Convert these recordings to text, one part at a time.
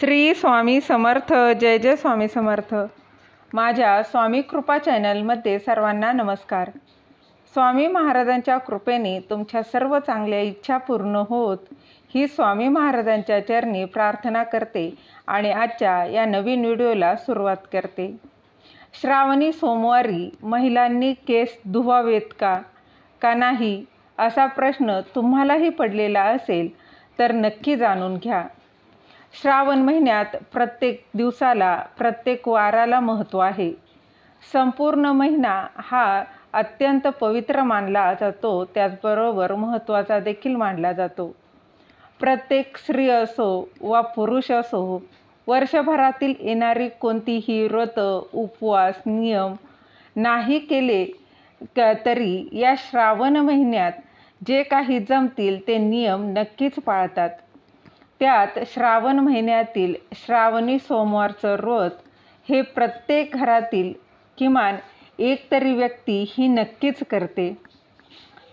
श्री स्वामी समर्थ जय जय स्वामी समर्थ. माझ्या स्वामी कृपा चॅनलमध्ये सर्वांना नमस्कार. स्वामी महाराजांच्या कृपेने तुमच्या सर्व चांगल्या इच्छा पूर्ण होत ही स्वामी महाराजांच्या चरणी प्रार्थना करते आणि आजच्या या नवीन व्हिडिओला सुरुवात करते. श्रावणी सोमवारी महिलांनी केस धुवावेत का? का नाही? असा प्रश्न तुम्हालाही पडलेला असेल तर नक्की जाणून घ्या. श्रावण महिन्यात प्रत्येक दिवसाला प्रत्येक वाराला महत्त्व आहे. संपूर्ण महिना हा अत्यंत पवित्र मानला जातो त्याचबरोबर महत्त्वाचा देखील मानला जातो. प्रत्येक स्त्री असो वा पुरुष असो वर्षभरातील येणारी कोणतीही व्रत उपवास नियम नाही केले तरी या श्रावण महिन्यात जे काही जमतील ते नियम नक्कीच पाळतात. त्यात श्रावण महिन्यातील श्रावणी सोमवारचं व्रत हे प्रत्येक घरातील किमान एक तरी व्यक्ती ही नक्कीच करते.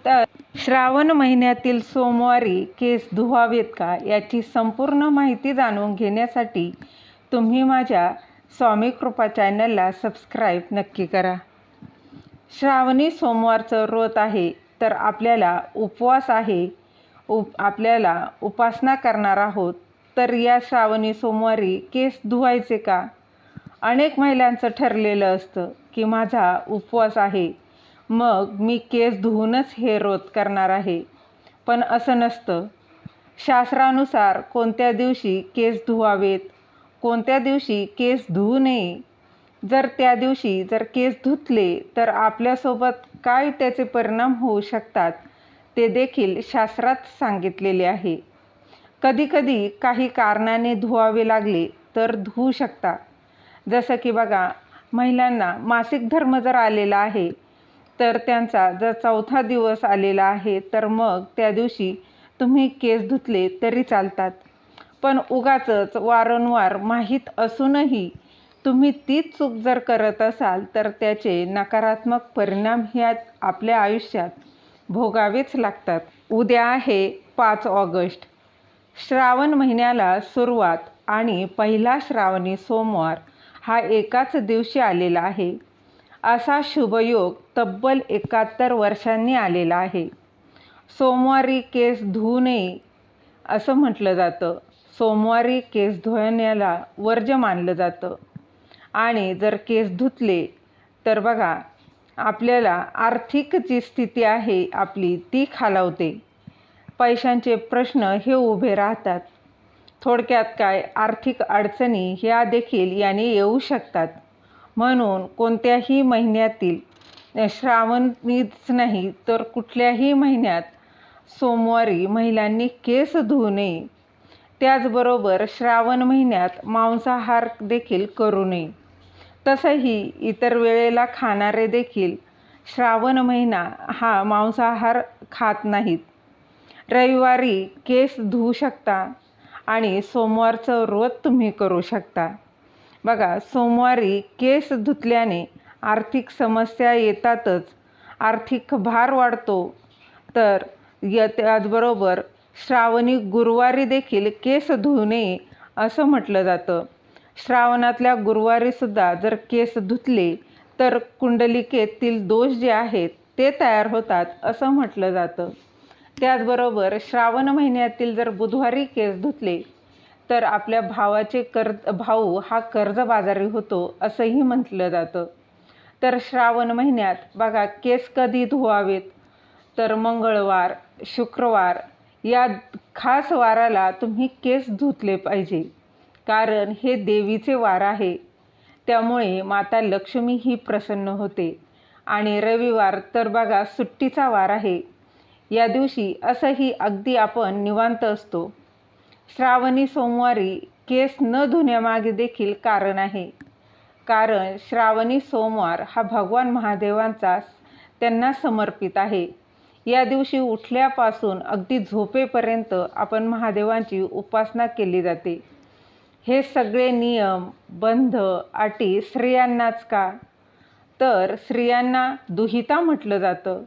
तर श्रावण महिन्यातील सोमवारी केस धुवावेत का याची संपूर्ण माहिती जाणून घेण्यासाठी तुम्ही माझ्या स्वामी कृपा चॅनलला सबस्क्राईब नक्की करा. श्रावणी सोमवारचं व्रत आहे तर आपल्याला उपवास आहे उप आपल्याला उपासना करणार आहोत तर या श्रावणी सोमवारी केस धुवायचे का? अनेक महिलांचं ठरलेलं असतं की माझा उपवास आहे. मग मी केस धुवूनच हे रोत करणार आहे. पण असं नसतं. शास्त्रानुसार कोणत्या दिवशी केस धुवावेत कोणत्या दिवशी केस धुवू नये? जर त्या दिवशी जर केस धुतले तर आपल्यासोबत काय त्याचे परिणाम होऊ शकतात? ते देखील शास्त्रात सांगितलेले आहे. कधीकधी काही कारणाने धुवावे लागले तर धुवू शकता. जसं की बघा महिलांना मासिक धर्म जर आलेला आहे तर त्यांचा जर चौथा दिवस आलेला आहे तर मग त्या दिवशी तुम्ही केस धुतले तरी चालतात. पण उगाचच वारंवार माहीत असूनही तुम्ही तीच चूक जर करत असाल तर त्याचे नकारात्मक परिणाम ह्या आपल्या आयुष्यात भोगावेच लागतात. उद्या आहे पाच ऑगस्ट. श्रावण महिन्याला सुरुवात आणि पहिला श्रावणी सोमवार हा एकाच दिवशी आलेला आहे. असा शुभयोग तब्बल एकाहत्तर वर्षांनी आलेला आहे. सोमवारी केस धुवू नये असं म्हटलं जातं. सोमवारी केस धुण्याला वर्ज मानलं जातं. आणि जर केस धुतले तर बघा आपल्याला आर्थिक जी स्थिती आहे आपली ती खालावते. पैशांचे प्रश्न हे उभे राहतात. थोडक्यात काय? आर्थिक अडचणी ह्या देखील याने येऊ शकतात. म्हणून कोणत्याही महिन्यातील श्रावणीच नाही तर कुठल्याही महिन्यात सोमवारी महिलांनी केस धुवू नये. त्याचबरोबर श्रावण महिन्यात मांसाहार देखील करू नये. तसंही इतर वेळेला खाणारे देखील श्रावण महिना हा मांसाहार खात नाहीत. रविवारी केस धुवू शकता आणि सोमवारचं व्रत तुम्ही करू शकता. बघा सोमवारी केस धुतल्याने आर्थिक समस्या येतातच आर्थिक भार वाढतो. तर य त्याचबरोबर श्रावणी गुरुवारी देखील केस धुणे असं म्हटलं जातं. श्रावणातल्या गुरुवारीसुद्धा जर केस धुतले तर कुंडलिकेतील दोष जे आहेत ते तयार होतात असं म्हटलं जातं. त्याचबरोबर श्रावण महिन्यातील जर बुधवारी केस धुतले तर आपल्या भावाचे कर्ज भाऊ हा कर्जबाजारी होतो असंही म्हटलं जातं. तर श्रावण महिन्यात बघा केस कधी धुवावेत? तर मंगळवार शुक्रवार या खास वाराला तुम्ही केस धुतले पाहिजे. कारण हे देवीचे वार आहे. त्यामुळे माता लक्ष्मी ही प्रसन्न होते. आणि रविवार तर बघा सुट्टीचा वार आहे. या दिवशी असंही अगदी आपण निवांत असतो. श्रावणी सोमवारी केस न धुण्यामागे देखील कारण आहे. कारण श्रावणी सोमवार हा भगवान महादेवांचा त्यांना समर्पित आहे. या दिवशी उठल्यापासून अगदी झोपेपर्यंत आपण महादेवांची उपासना केली जाते. हे सगळे नियम बंध अटी स्त्रियांनाच का? तर स्त्रियांना दुहिता म्हटलं जातं.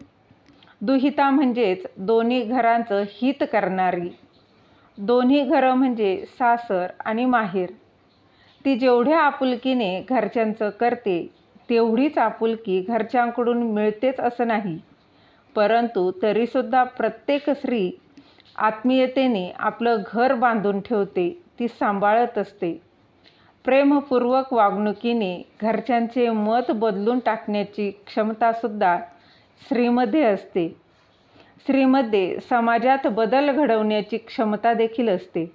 दुहिता म्हणजेच दोन्ही घरांचं हित करणारी. दोन्ही घरं म्हणजे सासर आणि माहेर. ती जेवढ्या आपुलकीने घरच्यांचं करते तेवढीच आपुलकी घरच्यांकडून मिळतेच असं नाही. परंतु तरीसुद्धा प्रत्येक स्त्री आत्मीयतेने आपलं घर बांधून ठेवते. ती सांभाळत असते. प्रेमपूर्वक वागणुकीने घरच्यांचे मत बदलून टाकण्याची क्षमतासुद्धा स्त्रीमध्ये असते. स्त्रीमध्ये समाजात बदल घडवण्याची क्षमता देखील असते.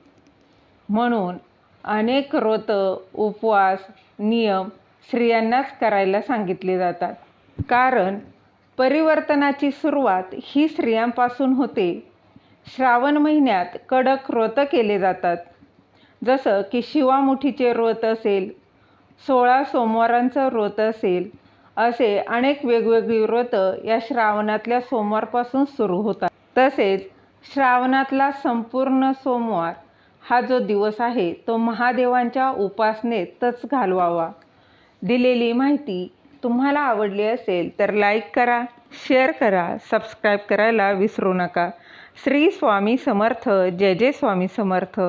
म्हणून अनेक व्रतं उपवास नियम स्त्रियांनाच करायला सांगितले जातात. कारण परिवर्तनाची सुरुवात ही स्त्रियांपासून होते. श्रावण महिन्यात कडक व्रतं केले जातात. जसं की शिवामुठीचे व्रत असेल सोळा सोमवारांचं व्रत असेल असे अनेक वेगवेगळी व्रतं या श्रावणातल्या सोमवारपासून सुरू होतात. तसेच श्रावणातला संपूर्ण सोमवार हा जो दिवस आहे तो महादेवांच्या उपासनेतच घालवावा. दिलेली माहिती तुम्हाला आवडली असेल तर लाईक करा शेअर करा सबस्क्राईब करायला विसरू नका. श्री स्वामी समर्थ जय जय स्वामी समर्थ.